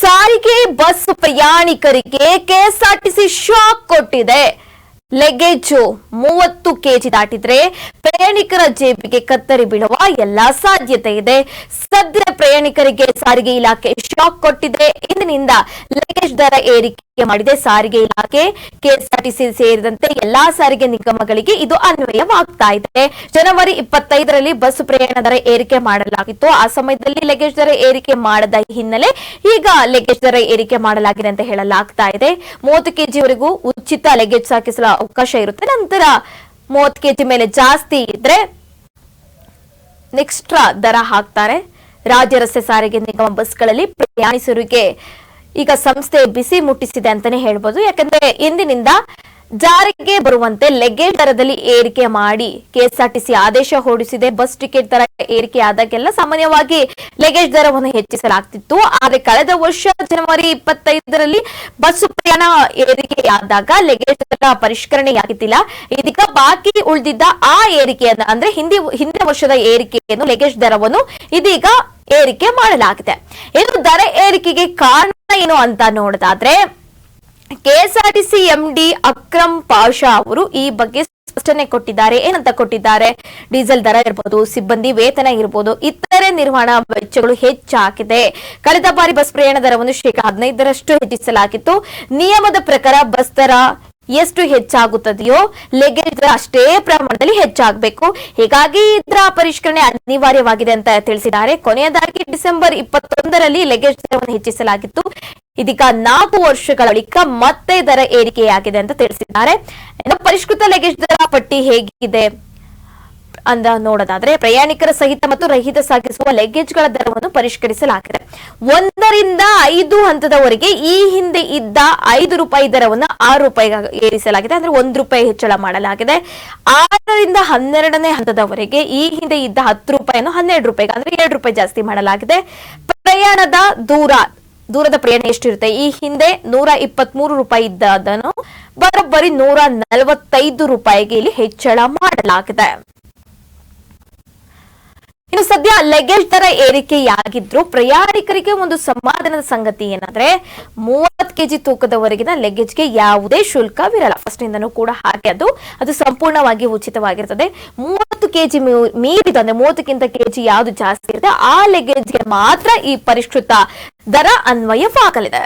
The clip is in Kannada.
ಸಾರಿಗೆ ಬಸ್ ಪ್ರಯಾಣಿಕರಿಗೆ ಕೆಎಸ್ಆರ್ಟಿಸಿ ಶಾಕ್ ಕೊಟ್ಟಿದೆ. ಲಗೇಜು ಮೂವತ್ತು ಕೆಜಿ ದಾಟಿದ್ರೆ ಪ್ರಯಾಣಿಕರ ಜೇಬಿಗೆ ಕತ್ತರಿ ಬೀಳುವ ಎಲ್ಲಾ ಸಾಧ್ಯತೆ ಇದೆ. ಸದ್ಯ ಪ್ರಯಾಣಿಕರಿಗೆ ಸಾರಿಗೆ ಇಲಾಖೆ ಶಾಕ್ ಕೊಟ್ಟಿದೆ. ಇಂದಿನಿಂದ ಲಗೇಜ್ ದರ ಏರಿಕೆ ಮಾಡಿದೆ. ಸಾರಿಗೆ ಇಲಾಖೆ, ಕೆಎಸ್ಆರ್ಟಿಸಿ ಸೇರಿದಂತೆ ಎಲ್ಲಾ ಸಾರಿಗೆ ನಿಗಮಗಳಿಗೆ ಇದು ಅನ್ವಯವಾಗ್ತಾ ಇದೆ. ಜನವರಿ ಇಪ್ಪತ್ತೈದರಲ್ಲಿ ಬಸ್ ಪ್ರಯಾಣ ದರ ಏರಿಕೆ ಮಾಡಲಾಗಿತ್ತು. ಆ ಸಮಯದಲ್ಲಿ ಲಗೇಜ್ ದರ ಏರಿಕೆ ಮಾಡದ ಹಿನ್ನೆಲೆ ಈಗ ಲಗೇಜ್ ದರ ಏರಿಕೆ ಮಾಡಲಾಗಿದೆ ಅಂತ ಹೇಳಲಾಗ್ತಾ ಇದೆ. ಮೂವತ್ತು ಕೆಜಿವರೆಗೂ ಉಚಿತ ಲಗೇಜ್ ಸಾಗಿಸಲು ಅವಕಾಶ ಇರುತ್ತೆ. ನಂತರ ಮೂವತ್ತು ಕೆಜಿ ಮೇಲೆ ಜಾಸ್ತಿ ಇದ್ರೆ ಎಕ್ಸ್ಟ್ರಾ ದರ ಹಾಕ್ತಾರೆ. ರಾಜ್ಯ ರಸ್ತೆ ಸಾರಿಗೆ ನಿಗಮ ಬಸ್ಗಳಲ್ಲಿ ಪ್ರಯಾಣಿಸರಿಗೆ ಈಗ ಸಂಸ್ಥೆ ಬಿಸಿ ಮುಟ್ಟಿಸಿದೆ ಅಂತಾನೆ ಹೇಳ್ಬೋದು. ಯಾಕಂದ್ರೆ ಇಂದಿನಿಂದ ಜಾರಿಗೆ ಬರುವಂತೆ ಲಗೇಜ್ ದರದಲ್ಲಿ ಏರಿಕೆ ಮಾಡಿ ಕೆಎಸ್ಆರ್ಟಿಸಿ ಆದೇಶ ಹೊರಡಿಸಿದೆ. ಬಸ್ ಟಿಕೆಟ್ ದರ ಏರಿಕೆ ಆದಾಗೆಲ್ಲ ಸಾಮಾನ್ಯವಾಗಿ ಲಗೇಜ್ ದರವನ್ನು ಹೆಚ್ಚಿಸಲಾಗ್ತಿತ್ತು. ಆದರೆ ಕಳೆದ ವರ್ಷ ಜನವರಿ ಇಪ್ಪತ್ತೈದರಲ್ಲಿ ಬಸ್ ಪ್ರಯಾಣ ಏರಿಕೆಯಾದಾಗ ಲಗೇಜ್ ದರ ಪರಿಷ್ಕರಣೆಯಾಗಿದ್ದಿಲ್ಲ. ಇದೀಗ ಬಾಕಿ ಉಳಿದಿದ್ದ ಆ ಏರಿಕೆಯನ್ನು ಅಂದ್ರೆ ಹಿಂದಿ, ಹಿಂದಿನ ವರ್ಷದ ಏರಿಕೆಯನ್ನು ಲಗೇಜ್ ದರವನ್ನು ಇದೀಗ ಏರಿಕೆ ಮಾಡಲಾಗಿದೆ. ಇನ್ನು ದರ ಏರಿಕೆಗೆ ಕಾರಣ ಏನು ಅಂತ ನೋಡೋದಾದ್ರೆ ಕೆಎಸ್ಆರ್ಟಿಸಿ ಎಂಡಿ ಅಕ್ರಮ್ ಪಾಷಾ ಅವರು ಈ ಬಗ್ಗೆ ಸ್ಪಷ್ಟನೆ ಕೊಟ್ಟಿದ್ದಾರೆ. ಏನಂತ ಕೊಟ್ಟಿದ್ದಾರೆ? ಡೀಸೆಲ್ ದರ ಇರಬಹುದು ಸಿಬ್ಬಂದಿ ವೇತನ ಇರಬಹುದು ಇತರೆ ನಿರ್ವಹಣಾ ವೆಚ್ಚಗಳು ಹೆಚ್ಚಾಗಿದೆ. ಕಳೆದ ಬಾರಿ ಬಸ್ ಪ್ರಯಾಣ ದರವನ್ನು ಶೇಕಡಾ ಹದಿನೈದರಷ್ಟು ಹೆಚ್ಚಿಸಲಾಗಿತ್ತು. ನಿಯಮದ ಪ್ರಕಾರ ಬಸ್ ದರ ಎಷ್ಟು ಹೆಚ್ಚಾಗುತ್ತದೆಯೋ ಲಗೇಜ್ ದರ ಅಷ್ಟೇ ಪ್ರಮಾಣದಲ್ಲಿ ಹೆಚ್ಚಾಗಬೇಕು. ಹೀಗಾಗಿ ಇದರ ಪರಿಷ್ಕರಣೆ ಅನಿವಾರ್ಯವಾಗಿದೆ ಅಂತ ತಿಳಿಸಿದ್ದಾರೆ. ಕೊನೆಯದಾಗಿ ಡಿಸೆಂಬರ್ ಇಪ್ಪತ್ತೊಂದರಲ್ಲಿ ಲಗೇಜ್ ದರವನ್ನು ಹೆಚ್ಚಿಸಲಾಗಿತ್ತು. ಇದೀಗ ನಾಲ್ಕು ವರ್ಷಗಳ ಬಳಿಕ ಮತ್ತೆ ದರ ಏರಿಕೆಯಾಗಿದೆ ಅಂತ ತಿಳಿಸಿದ್ದಾರೆ. ಪರಿಷ್ಕೃತ ಲಗೇಜ್ ದರ ಪಟ್ಟಿ ಹೇಗಿದೆ? ಅಂತ ನೋಡೋದಾದ್ರೆ ಪ್ರಯಾಣಿಕರ ಸಹಿತ ಮತ್ತು ರಹಿತ ಸಾಗಿಸುವ ಲಗೇಜ್ಗಳ ದರವನ್ನು ಪರಿಷ್ಕರಿಸಲಾಗಿದೆ. ಒಂದರಿಂದ ಐದು ಹಂತದವರೆಗೆ ಈ ಹಿಂದೆ ಇದ್ದ ಐದು ರೂಪಾಯಿ ದರವನ್ನು ಆರು ರೂಪಾಯಿಗೆ ಏರಿಸಲಾಗಿದೆ. ಅಂದ್ರೆ ಒಂದು ರೂಪಾಯಿ ಹೆಚ್ಚಳ ಮಾಡಲಾಗಿದೆ. ಆರರಿಂದ ಹನ್ನೆರಡನೇ ಹಂತದವರೆಗೆ ಈ ಹಿಂದೆ ಇದ್ದ ಹತ್ತು ರೂಪಾಯಿಯನ್ನು ಹನ್ನೆರಡು ರೂಪಾಯಿಗೆ, ಅಂದ್ರೆ ಎರಡು ರೂಪಾಯಿ ಜಾಸ್ತಿ ಮಾಡಲಾಗಿದೆ. ಪ್ರಯಾಣದ ದೂರ, ದೂರದ ಪ್ರಯಾಣ ಎಷ್ಟಿರುತ್ತೆ? ಈ ಹಿಂದೆ ನೂರ ಇಪ್ಪತ್ತ್ ಮೂರು ರೂಪಾಯಿ ಇದ್ದದನ್ನು ಬರೋಬ್ಬರಿ ನೂರ ನಲವತ್ತೈದು ರೂಪಾಯಿಗೆ ಇಲ್ಲಿ ಹೆಚ್ಚಳ ಮಾಡಲಾಗಿದೆ. ಇನ್ನು ಸದ್ಯ ಲಗೇಜ್ ದರ ಏರಿಕೆಯಾಗಿದ್ರು, ಪ್ರಯಾಣಿಕರಿಗೆ ಒಂದು ಸಮಾಧಾನದ ಸಂಗತಿ ಏನಂದ್ರೆ, ಮೂವತ್ತು ಕೆಜಿ ತೂಕದವರೆಗಿನ ಲಗೇಜ್ಗೆ ಯಾವುದೇ ಶುಲ್ಕವಿರಲ್ಲ ಫಸ್ಟ್ ಇಂದನು ಕೂಡ ಹಾಗೆ ಅದು ಅದು ಸಂಪೂರ್ಣವಾಗಿ ಉಚಿತವಾಗಿರ್ತದೆ. ಮೂವತ್ತು ಕೆಜಿ ಮೀರಿದ ಅಂದ್ರೆ ಮೂವತ್ತಕ್ಕಿಂತ ಕೆಜಿ ಯಾವ್ದು ಜಾಸ್ತಿ ಇರುತ್ತೆ ಆ ಲಗೇಜ್ಗೆ ಮಾತ್ರ ಈ ಪರಿಷ್ಕೃತ ದರ ಅನ್ವಯವಾಗಲಿದೆ.